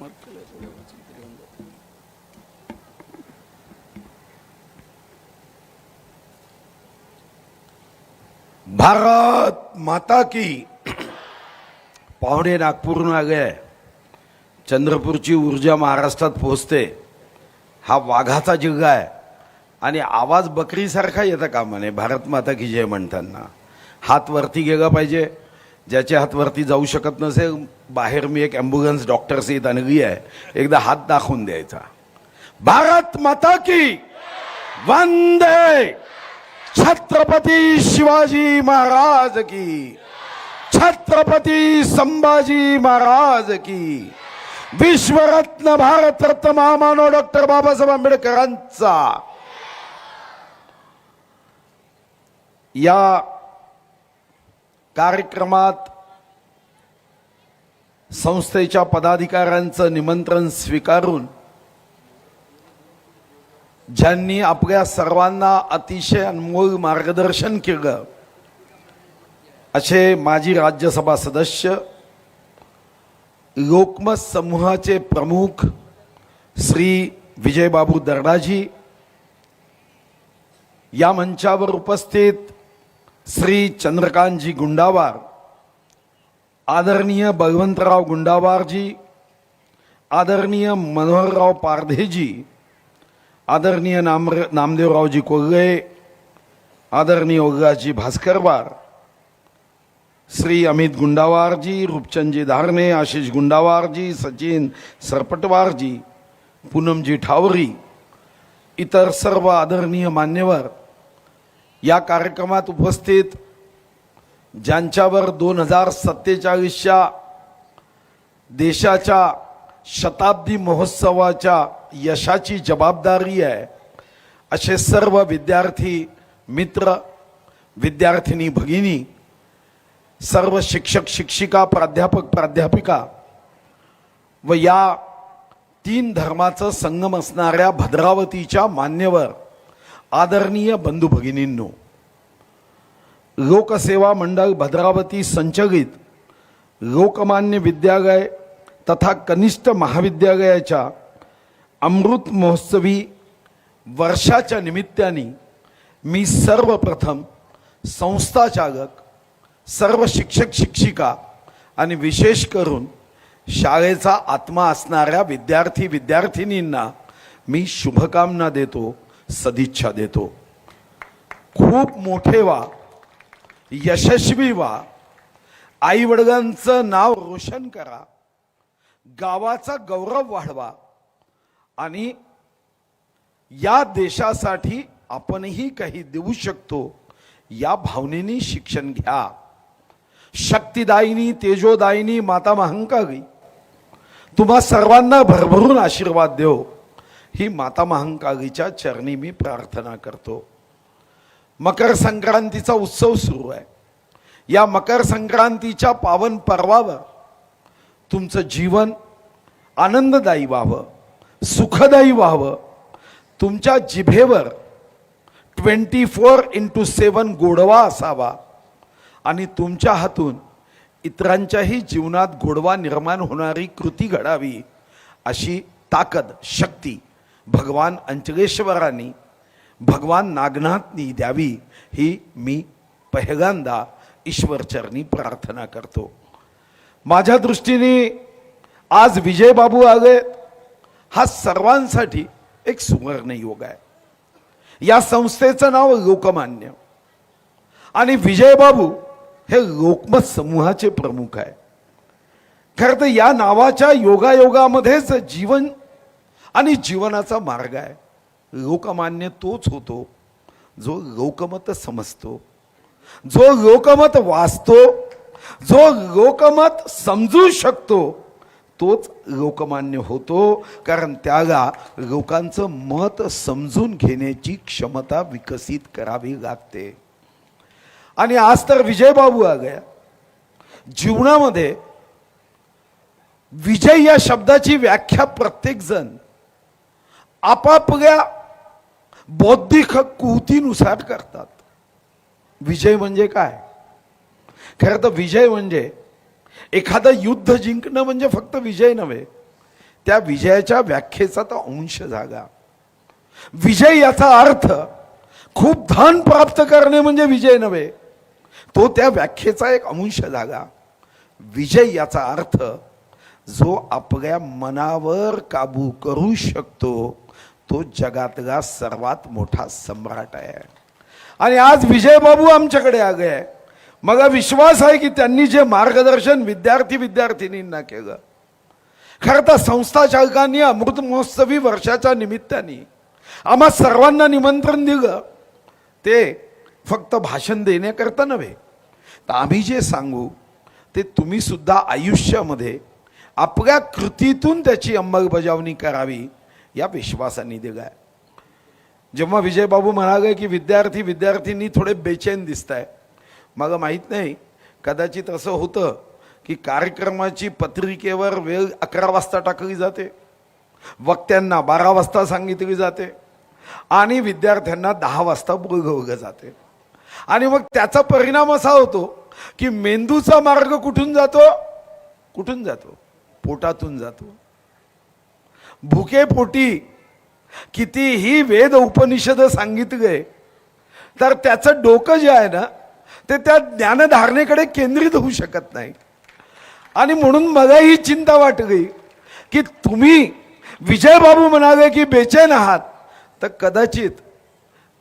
भारत माता की पाहुणे नागपूरहून आले चंद्रपूरची ऊर्जा महाराष्ट्रात पोहोचते. हा वाघाचा जिल्हा आहे. आणि आवाज बकरीसारखा येता कामा नये भारत माता की जय म्हणताना. हात वरती गेला पाहिजे. ज्याचे हातवरती जाऊ शकत नसेल बाहेर मी एक ॲम्ब्युलन्स डॉक्टरची आणली आहे. एकदा हात दाखवून द्यायचा. भारत माता की वंदे. छत्रपती शिवाजी महाराज की. छत्रपती संभाजी महाराज की. विश्वरत्न भारतरत्न महामानव डॉक्टर बाबासाहेब आंबेडकरांचा. या कार्यक्रमात संस्थेच्या पदाधिकाऱ्यांचं निमंत्रण स्वीकारून ज्यांनी आपल्या सर्वांना अतिशय अनमोल मार्गदर्शन केलं असे माजी राज्यसभा सदस्य लोकमत समूहाचे प्रमुख श्री विजयबाबू दर्डाजी या मंचावर उपस्थित श्री चंद्रकांतजी गुंडावार आदरणीय भगवंतराव गुंडावारजी आदरणीय मनोहरराव पारधेजी आदरणीय नाम नामदेवरावजी कोल्हे आदरणीय ओगाजी भास्करवार श्री अमित गुंडावारजी रूपचंदजी धारणे आशिष गुंडावारजी सचिन सरपटवारजी पूनमजी ठावरी इतर सर्व आदरणीय मान्यवर या कार्यक्रमात उपस्थित ज्यांच्यावर दोन हजार सत्तेचाळीसच्या देशाच्या शताब्दी महोत्सवाच्या यशाची जबाबदारी आहे असे सर्व विद्यार्थी मित्र विद्यार्थिनी भगिनी सर्व शिक्षक शिक्षिका प्राध्यापक प्राध्यापिका व या तीन धर्माचं संगम असणाऱ्या भद्रावतीच्या मान्यवर आदरणीय बंधू भगिनींनो लोकसेवा मंडळ भद्रावती संचलित लोकमान्य विद्यालय तथा कनिष्ठ महाविद्यालयाच्या अमृत महोत्सवी वर्षाच्या निमित्ताने मी सर्वप्रथम संस्थाचालक सर्व शिक्षक शिक्षिका आणि विशेष करून शाळेचा आत्मा असणाऱ्या विद्यार्थी विद्यार्थिनींना मी शुभकामना देतो. सदिच्छा देतो. खूप मोठे व्हा यशस्वी व्हा आईवडिलांचं नाव रोशन करा. गावाचा गौरव वाढवा. आणि या देशासाठी आपणही काही देऊ शकतो या भावनेने शिक्षण घ्या. शक्तिदायिनी तेजोदायिनी माता महांकाळी तुम्हा सर्वांना भरभरून आशीर्वाद देव. ही माता महांकालीच्या चरणी मी प्रार्थना करतो. मकर संक्रांतीचा उत्सव सुरू आहे. या मकर संक्रांतीच्या पावन पर्वावर तुमचं जीवन आनंददायी व्हावं सुखदायी व्हावं. तुमच्या जिभेवर ट्वेंटी फोर इंटू सेवन गोडवा असावा आणि तुमच्या हातून इतरांच्याही जीवनात गोडवा निर्माण होणारी कृती घडावी अशी ताकद शक्ती भगवान अंचलेश्वरांनी भगवान नागनाथनी द्यावी ही मी पहिल्यांदा ईश्वरचरणी प्रार्थना करतो. माझ्या दृष्टीने आज विजयबाबू आले हा सर्वांसाठी एक सुवर्ण योग आहे. या संस्थेचं नाव लोकमान्य. आणि विजयबाबू हे लोकमत समूहाचे प्रमुख आहे. खरं तर या नावाच्या योगायोगामध्येच जीवन आणि जीवनाचा मार्ग आहे. लोकमान्य तोच होतो. जो लोकमत समजतो. जो लोकमत वाचतो जो लोकमत समजू शकतो तोच लोकमान्य होतो. कारण त्याला लोकांचं मत समजून घेण्याची क्षमता विकसित करावी लागते. आणि आज तर विजयबाबू आ गया. जीवनामध्ये विजय या शब्दाची व्याख्या प्रत्येकजण आपापल्या बौद्धिक कुतीनुसार करतात. विजय म्हणजे काय? खरं तर विजय म्हणजे एखादं युद्ध जिंकणं म्हणजे फक्त विजय नव्हे त्या विजयाच्या व्याख्येचा तो अंश जागा. विजय याचा अर्थ खूप धन प्राप्त करणे म्हणजे विजय नव्हे तो त्या व्याख्येचा एक अंश जागा. विजय याचा अर्थ जो आपल्या मनावर काबू करू शकतो तो जगातला सर्वात मोठा सम्राट आहे. आणि आज विजय बाबू आमच्याकडे आगे आहे. मला विश्वास आहे की त्यांनी जे मार्गदर्शन विद्यार्थी विद्यार्थिनींना केलं. खरं तर संस्था चालकांनी अमृत महोत्सवी वर्षाच्या निमित्ताने आम्हा सर्वांना निमंत्रण दिलं. ते फक्त भाषण देण्याकरता नव्हे तर आम्ही जे सांगू ते तुम्ही सुद्धा आयुष्यामध्ये आपल्या कृतीतून त्याची अंमलबजावणी करावी. या विश्वासाने दिलाय जेव्हा विजयबाबू म्हणाले की विद्यार्थी विद्यार्थींनी थोडे बेचैन दिसत आहे मला माहीत नाही कदाचित असं होतं की कार्यक्रमाची पत्रिकेवर वेळ अकरा वाजता टाकली जाते. वक्त्यांना बारा वाजता सांगितली जाते. आणि विद्यार्थ्यांना दहा वाजता बोलगवलं जाते. आणि मग त्याचा परिणाम असा होतो की मेंदूचा मार्ग कुठून जातो? कुठून जातो? पोटातून जातो. भुकेपोटी कितीही वेद उपनिषद सांगितले तर त्याचं डोकं जे आहे ना ते त्या ज्ञानधारणेकडे केंद्रित होऊ शकत नाही. आणि म्हणून मला ही चिंता वाटली की तुम्ही विजयबाबू म्हणाले की बेचैन आहात तर कदाचित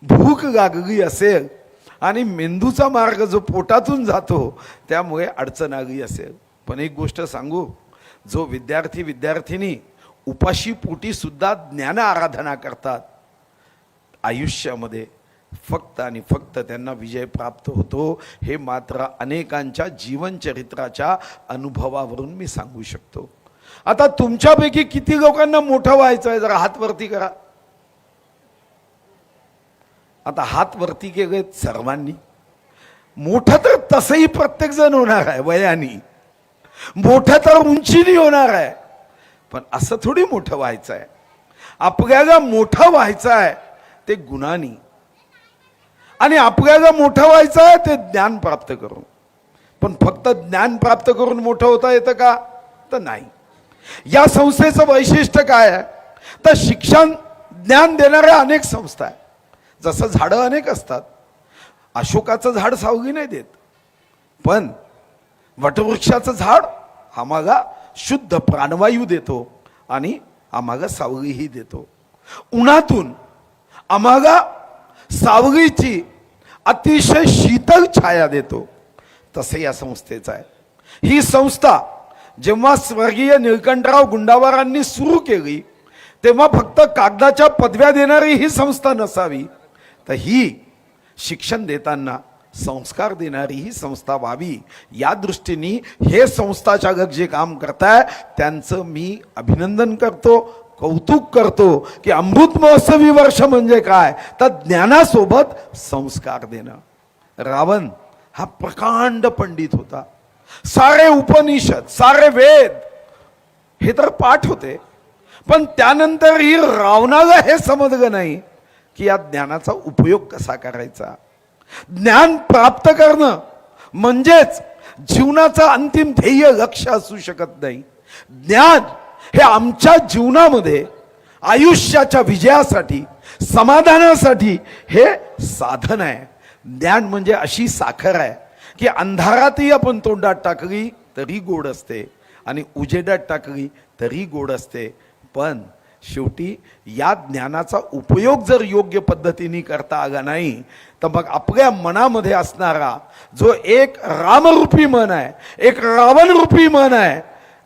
भूक लागली असेल आणि मेंदूचा मार्ग जो पोटातून जातो त्यामुळे अडचण आली असेल. पण एक गोष्ट सांगू जो विद्यार्थी विद्यार्थिनी उपाशी पोटीसुद्धा ज्ञान आराधना करतात. आयुष्यामध्ये फक्त आणि फक्त त्यांना विजय प्राप्त होतो हे मात्र अनेकांच्या जीवनचरित्राच्या अनुभवावरून मी सांगू शकतो. आता तुमच्यापैकी किती लोकांना मोठं व्हायचं आहे जरा हात वरती करा. आता हात वरती केलेत सर्वांनी. मोठं तर तसंही प्रत्येकजण होणार आहे वयानी. मोठं तर उंचीनी होणार आहे. पण असं थोडी मोठं व्हायचं आहे आपल्याला मोठा व्हायचा आहे ते गुणानी. आणि आपल्याला मोठा व्हायचा आहे ते ज्ञान प्राप्त करून. पण फक्त ज्ञान प्राप्त करून मोठं होता येतं का? तर नाही. या संस्थेचं वैशिष्ट्य काय आहे? तर शिक्षण ज्ञान देणाऱ्या अनेक संस्था आहे जसं झाडं अनेक असतात. अशोकाचं झाड सावगी नाही देत. पण वटवृक्षाचं झाड आम्हाला शुद्ध प्राणवायू देतो आणि आम्हाला सावळीही देतो. उन्हातून आम्हाला सावळीची अतिशय शीतल छाया देतो. तसं या संस्थेचं आहे. ही संस्था जेव्हा स्वर्गीय निळकंठराव गुंडावरांनी सुरू केली तेव्हा फक्त कागदाच्या पदव्या देणारी ही संस्था नसावी तर ही शिक्षण देताना संस्कार देणारी ही संस्था व्हावी. या दृष्टीने हे संस्थाचालक जे काम करताय त्यांचं मी अभिनंदन करतो कौतुक करतो की अमृत महोत्सवी वर्ष म्हणजे काय? तर ज्ञानासोबत संस्कार देणं. रावण हा प्रकांड पंडित होता. सारे उपनिषद सारे वेद हे तर पाठ होते. पण त्यानंतरही रावणाला हे समजलं नाही की या ज्ञानाचा उपयोग कसा करायचा? ज्ञान प्राप्त करणं म्हणजेच जीवनाचं अंतिम ध्येय लक्ष असू शकत नाही. ज्ञान हे आमच्या जीवनामध्ये आयुष्याच्या विजयासाठी समाधानासाठी हे साधन आहे. ज्ञान म्हणजे अशी साखर आहे की अंधारातही आपण तोंडात टाकली तरी गोड असते आणि उजेडात टाकली तरी गोड असते. पण शेवटी या ज्ञानाचा उपयोग जर योग्य पद्धतीने करता आला नाही तर मग आपल्या मनामध्ये असणारा जो एक रामरूपी मन आहे एक रावणरूपी मन आहे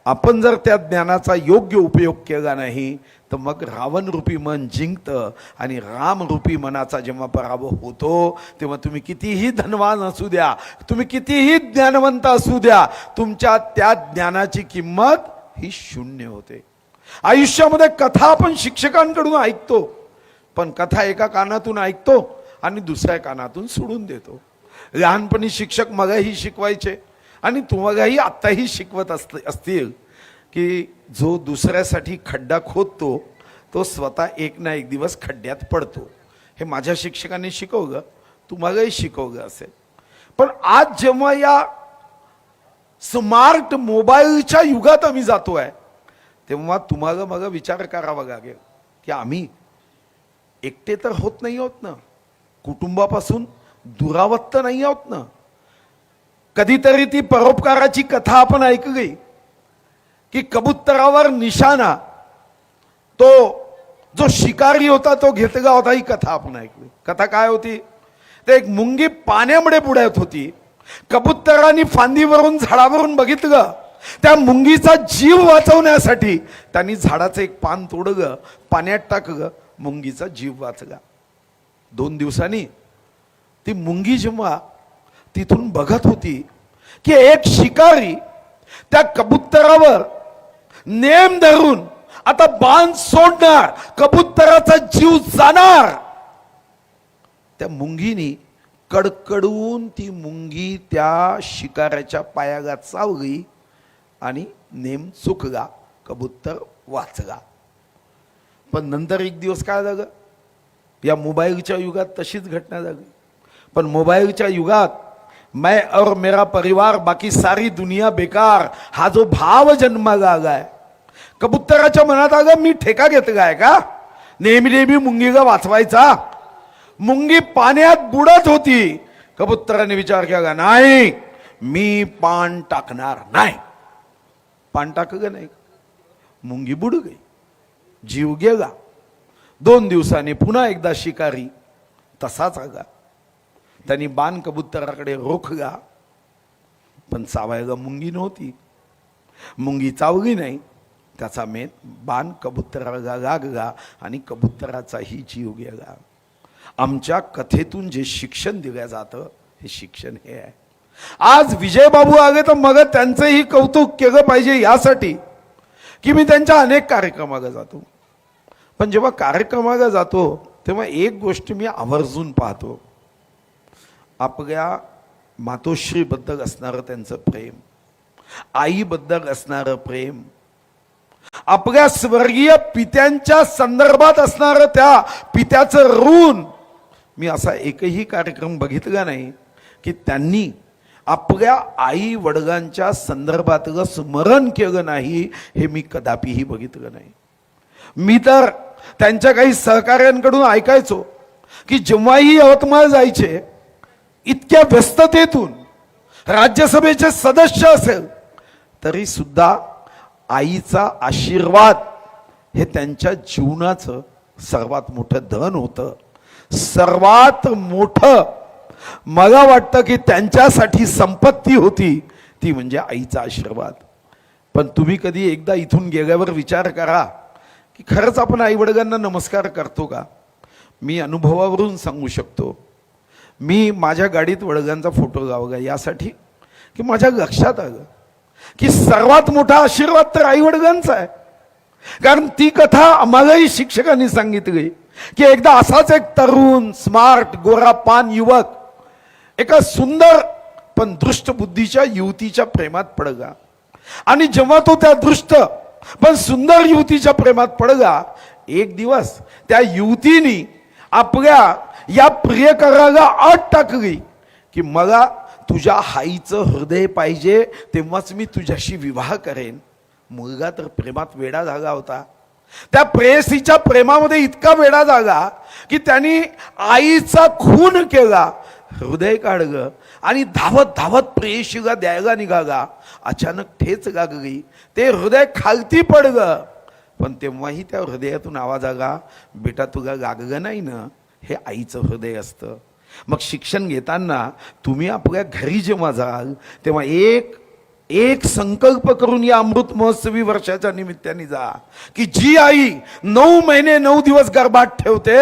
आपण जर त्या ज्ञानाचा योग्य उपयोग केला नाही तर मग रावणरूपी मन जिंकतं आणि रामरूपी मनाचा जेव्हा पराभव होतो तेव्हा तुम्ही कितीही धनवान असू द्या तुम्ही कितीही ज्ञानवंत असू द्या तुमच्या त्या ज्ञानाची किंमत ही शून्य होते. आयुष्यामध्ये कथा आपण शिक्षकांकडून ऐकतो. पण कथा एका कानातून ऐकतो आणि दुसऱ्या कानातून सोडून देतो. लहानपणी शिक्षक मगाही शिकवायचे आणि तुम्हालाही आत्ताही शिकवत असत असतील की जो दुसऱ्यासाठी खड्डा खोदतो तो स्वतः एक ना एक दिवस खड्ड्यात पडतो. हे माझ्या शिक्षकांनी शिकवलं तुम्हालाही शिकवलं असेल. पण आज जेव्हा या स्मार्ट मोबाईलच्या युगात आम्ही जातो आहे तेव्हा तुम्हाला मग विचार करावा लागेल की आम्ही एकटे तर होत नाही आहोत ना. कुटुंबापासून दुरावत्त नाही आहोत ना. कधीतरी ती परोपकाराची कथा आपण ऐकली की कबुतरावर निशाणा तो जो शिकारी होता तो घेतला होता ही कथा आपण ऐकली. कथा काय होती? ते एक मुंगी पाण्यामुळे बुडत होती. कबुतरांनी फांदीवरून झाडावरून बघितलं. त्या मुंगीचा जीव वाचवण्यासाठी त्यांनी झाडाचं एक पान तोड ग पाण्यात टाक ग मुंगीचा जीव वाचला दोन दिवसांनी ती मुंगी जेव्हा तिथून बघत होती की एक शिकारी त्या कबुतरावर नेम धरून आता बाण सोडणार कबुतराचा जीव जाणार. त्या मुंगीनी कडकडून ती मुंगी त्या शिकाऱ्याच्या पायागात चावली आणि नेम चुकला कबूतर वाचला पण नंतर एक दिवस काय झालं? या मोबाईलच्या युगात तशीच घटना झाली. पण मोबाईलच्या युगात मैं और मेरा परिवार बाकी सारी दुनिया बेकार हा जो भाव जन्माला आलाय कबुत्तराच्या मनात आलं मी ठेका घेतलाय का? नेहमी नेहमी मुंगीला वाचवायचा. मुंगी पाण्यात बुडत होती. कबुतराने विचार केला नाही मी पान टाकणार नाही. पान टाकलं नाही. मुंगी बुड गई जीव गेला दोन दिवसाने पुन्हा एकदा शिकारी. तसाच आगा. त्यांनी बाण कबुतराकडे रोखला पण चावायला मुंगी नव्हती. मुंगी चावली नाही. त्याचा मेन बाण कबुतराला लागला आणि कबुतराचाही जीव गेला आमच्या कथेतून जे शिक्षण दिलं जातं हे शिक्षण हे आहे. आज विजयबाबू आले तर मग त्यांचंही कौतुक केलं पाहिजे यासाठी की मी त्यांच्या अनेक कार्यक्रमाला जातो. पण जेव्हा कार्यक्रमाला जातो तेव्हा एक गोष्ट मी आवर्जून पाहतो. आपल्या मातोश्रीबद्दल असणारं त्यांचं प्रेम आईबद्दल असणारं प्रेम आपल्या स्वर्गीय पित्यांच्या संदर्भात असणारं त्या पित्याचं ऋण मी असा एकही कार्यक्रम बघितला नाही की त्यांनी आपल्या आई वडगांच्या संदर्भातलं स्मरण केलं नाही हे मी कदापिही बघितलं नाही. मी तर त्यांच्या काही सहकार्यांकडून ऐकायचो की जेव्हाही यवतमाळ जायचे इतक्या व्यस्ततेतून राज्यसभेचे सदस्य असेल तरी सुद्धा आईचा आशीर्वाद हे त्यांच्या जीवनाचं सर्वात मोठं धन होतं. सर्वात मोठं मला वाटतं की त्यांच्यासाठी संपत्ती होती ती म्हणजे आईचा आशीर्वाद. पण तुम्ही कधी एकदा इथून गेल्यावर विचार करा की खरंच आपण आईवडिलांना नमस्कार करतो का? मी अनुभवावरून सांगू शकतो. मी माझ्या गाडीत वडगांचा फोटो लावला यासाठी की माझ्या लक्षात आलं की सर्वात मोठा आशीर्वाद तर आईवडिलांचा आहे. कारण ती कथा आम्हालाही शिक्षकांनी सांगितली की एकदा असाच एक तरुण स्मार्ट गोरा पान युवक एका सुंदर पण दृष्ट बुद्धीच्या युवतीच्या प्रेमात पडगा. आणि जेव्हा तो त्या दृष्ट पण सुंदर युवतीच्या प्रेमात पडगा एक दिवस त्या युवतीनी आपल्या या प्रियकराला अट टाकली की मला तुझ्या आईचं हृदय पाहिजे तेव्हाच मी तुझ्याशी विवाह करेन. मुलगा तर प्रेमात वेडा झाला होता. त्या प्रेयसीच्या प्रेमामध्ये इतका वेडा झाला की त्यांनी आईचा खून केला. हृदय काढ ग. आणि धावत धावत प्रेयशीला द्यायला निघाला अचानक ठेच लागली ते हृदय खालती पड ग. पण तेव्हाही त्या हृदयातून आवाज आगा बेटा तुला लागलं नाही ना? हे आईचं हृदय असतं. मग शिक्षण घेताना तुम्ही आपल्या घरी जेव्हा जाल तेव्हा एक एक संकल्प करून या अमृत महोत्सवी वर्षाच्या निमित्ताने जा. की जी आई नऊ महिने नऊ दिवस गर्भात ठेवते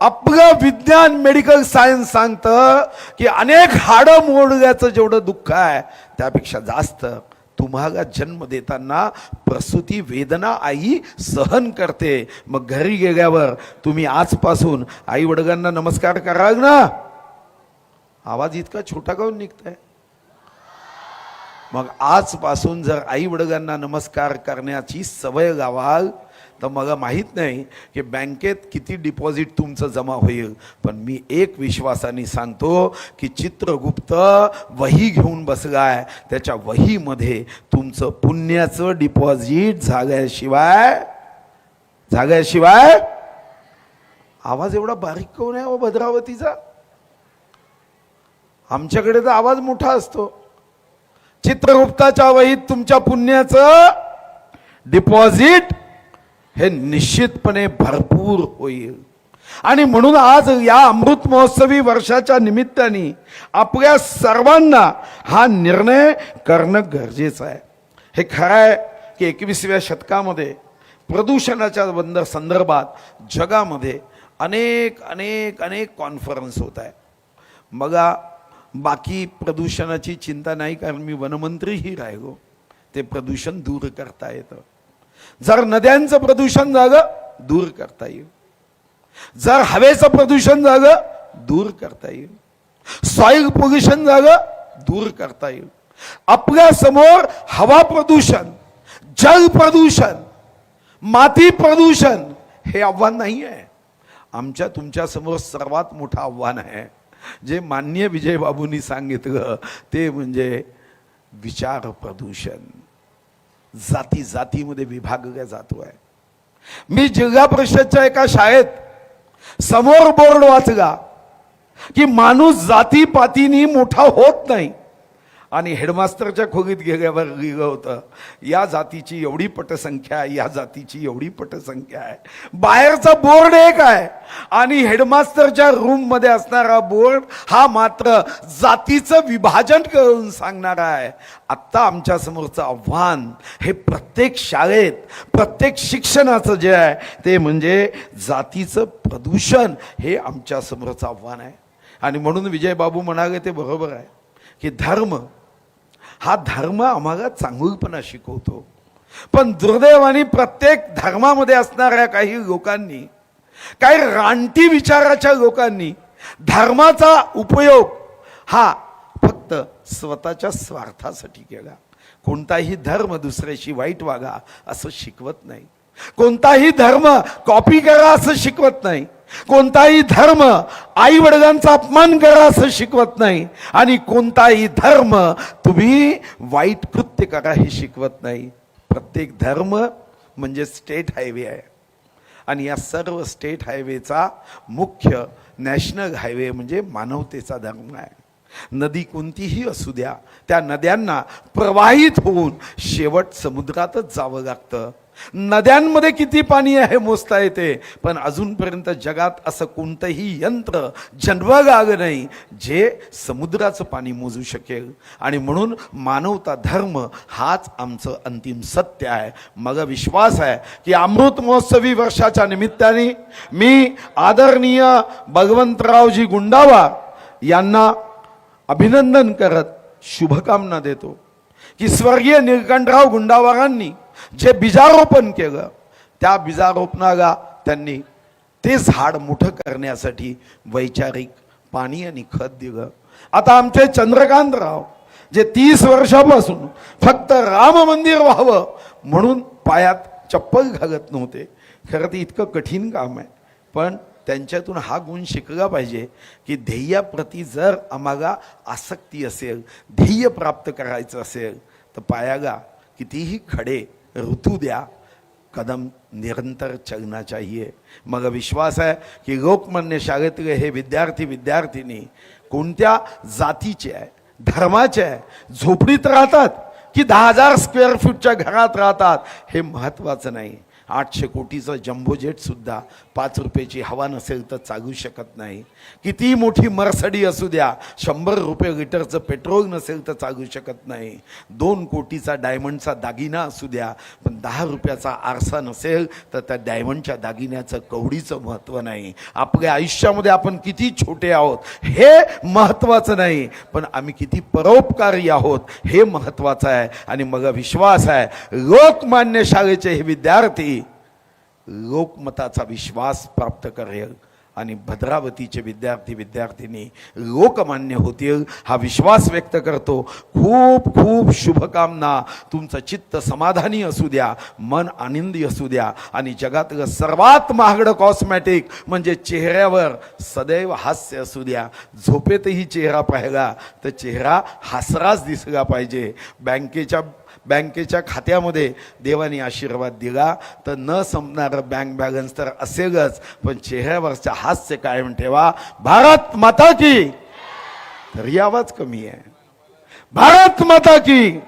आपलं विज्ञान मेडिकल सायन्स सांगतं की अनेक हाडं मोडल्याचं जेवढं दुःख आहे त्यापेक्षा जास्त तुम्हाला जन्म देताना प्रसूती वेदना आई सहन करते. मग घरी गेल्यावर तुम्ही आजपासून आई वडिलांना नमस्कार कराल ना. आवाज इतका छोटा काऊन निघताय? मग आजपासून जर आई वडिलांना नमस्कार करण्याची सवय लावाल तर मला माहीत नाही की बँकेत किती डिपॉझिट तुमचं जमा होईल. पण मी एक विश्वासाने सांगतो की चित्रगुप्त वही घेऊन बसलाय. त्याच्या वहीमध्ये तुमचं पुण्याचं डिपॉझिट झाल्याशिवाय झाल्याशिवाय आवाज एवढा बारीक कोण आहे भद्रावतीचा? आमच्याकडे तर आवाज मोठा असतो. चित्रगुप्ताच्या वहीत तुमच्या पुण्याचं डिपॉझिट हे निश्चितपणे भरपूर होईल. आणि म्हणून आज या अमृत महोत्सवी वर्षाच्या निमित्ताने आपल्या सर्वांना हा निर्णय करणं गरजेचं आहे. हे खरं आहे की एकविसाव्या शतकामध्ये प्रदूषणाच्या बंद संदर्भात जगामध्ये अनेक अनेक अनेक कॉन्फरन्स होत आहे मग बाकी प्रदूषणाची चिंता नाही कारण मी वनमंत्रीही राहिलो. ते प्रदूषण दूर करता येतं. जर नद्यांचं प्रदूषण झालं दूर करता येईल. जर हवेचं प्रदूषण झालं दूर करता येईल. सॉईल पोल्युशन झालं दूर करता येईल. आपल्यासमोर हवा प्रदूषण जल प्रदूषण माती प्रदूषण हे आव्हान नाही आहे आमच्या तुमच्यासमोर सर्वात मोठं आव्हान आहे. जे मान्य विजय बाबूंनी सांगितलं ते म्हणजे विचार प्रदूषण. जाती जातीमध्ये विभागल्या आहे मी जिल्हा परिषदच्या एका शाळेत समोर बोर्ड वाचला की माणूस जातीपातीनी मोठा होत नाही. आणि हेडमास्टरच्या खोलीत गेल्यावर लिहिलं होतं. या जातीची एवढी पटसंख्या आहे या जातीची एवढी पटसंख्या आहे. बाहेरचा बोर्ड एक आहे. आणि हेडमास्टरच्या रूममध्ये असणारा बोर्ड हा मात्र जातीचं विभाजन करून सांगणारा आहे. आत्ता आमच्या समोरचं आव्हान हे प्रत्येक शाळेत प्रत्येक शिक्षणाचं जे आहे ते म्हणजे जातीचं प्रदूषण हे आमच्या समोरचं आव्हान आहे. आणि म्हणून विजयबाबू म्हणाले ते बरोबर आहे की धर्म हा धर्म आम्हाला चांगुलपणा शिकवतो. पण दुर्दैवाने प्रत्येक धर्मामध्ये असणाऱ्या काही लोकांनी काही रानटी विचाराच्या लोकांनी धर्माचा उपयोग हा फक्त स्वतःच्या स्वार्थासाठी केला. कोणताही धर्म दुसऱ्याशी वाईट वागा असं शिकवत नाही. कोणताही धर्म कॉपी करा असं शिकवत नाही. कोणताही धर्म आई वडिलांचा अपमान करा असं शिकवत नाही. आणि कोणताही धर्म तुम्ही वाईट कृत्य करा हे शिकवत नाही. प्रत्येक धर्म म्हणजे स्टेट हायवे आहे. आणि या सर्व स्टेट हायवेचा मुख्य नॅशनल हायवे म्हणजे मानवतेचा धर्म आहे. नदी कोणतीही असू द्या त्या नद्यांना प्रवाहित होऊन शेवट समुद्रातच जावं लागतं. नद्यांमध्ये किती पाणी आहे मोजता येते. पण अजूनपर्यंत जगात असं कोणतंही यंत्र जन्माला आलं नाही जे समुद्राचं पाणी मोजू शकेल. आणि म्हणून मानवता धर्म हाच आमचं अंतिम सत्य आहे. मग विश्वास आहे की अमृत महोत्सवी वर्षाच्या निमित्ताने मी आदरणीय भगवंतरावजी गुंडावा यांना अभिनंदन करत शुभकामना देतो. की स्वर्गीय निळकंठराव गुंडावारांनी जे बीजारोपण केलं त्या बीजारोपणाला त्यांनी ते झाड मोठं करण्यासाठी वैचारिक पाणी आणि खत दिलं. आता आमचे चंद्रकांतराव जे तीस वर्षापासून फक्त राम मंदिर व्हावं म्हणून पायात चप्पल घालत नव्हते खरं ते इतकं कठीण काम आहे. पण त्यांच्यातून हा गुण शिकला पाहिजे की ध्येयाप्रती जर आम्हाला आसक्ती असेल ध्येय प्राप्त करायचं असेल तर पायाला कितीही खडे ऋतू द्या कदम निरंतर चलना चाहिए. मग विश्वास आहे की लोकमान्य शाळेतले हे विद्यार्थी विद्यार्थिनी कोणत्या जातीचे आहे धर्माचे आहे झोपडीत राहतात की दहा हजार स्क्वेअर फूटच्या घरात राहतात हे महत्त्वाचं नाही. आठशे कोटीचं जम्बो सुद्धा पाच रुपयाची हवा नसेल तर चालू शकत नाही. कितीही मोठी मर्सडी असू द्या शंभर रुपये लिटरचं पेट्रोल नसेल तर चालू शकत नाही. दोन कोटीचा डायमंडचा दागिना असू द्या पण दहा रुपयाचा आरसा नसेल तर त्या डायमंडच्या दागिन्याचं कवडीचं महत्त्व नाही. आपल्या आयुष्यामध्ये आपण किती छोटे आहोत हे महत्त्वाचं नाही पण आम्ही किती परोपकारी आहोत हे महत्त्वाचं आहे. आणि मग विश्वास आहे लोकमान्य शाळेचे हे विद्यार्थी लोकमताचा विश्वास प्राप्त करेल आणि भद्रावतीचे विद्यार्थी विद्यार्थिनी लोकमान्य होतील हा विश्वास व्यक्त करतो. खूप खूप शुभकामना. तुमचं चित्त समाधानी असू द्या मन आनंदी असू द्या आणि जगातलं सर्वात महागडं कॉस्मॅटिक म्हणजे चेहऱ्यावर सदैव हास्य असू द्या. झोपेतही चेहरा पाहिला तर चेहरा हसराच दिसला पाहिजे. बँकेच्या बँकेच्या खात्यामध्ये देवाने आशीर्वाद दिला. तर न संपणारं बँक बॅलन्स तर असेलच पण चेहऱ्यावरच्या हास्य कायम ठेवा. भारत माता की तरी आवाज कमी आहे. भारत माता की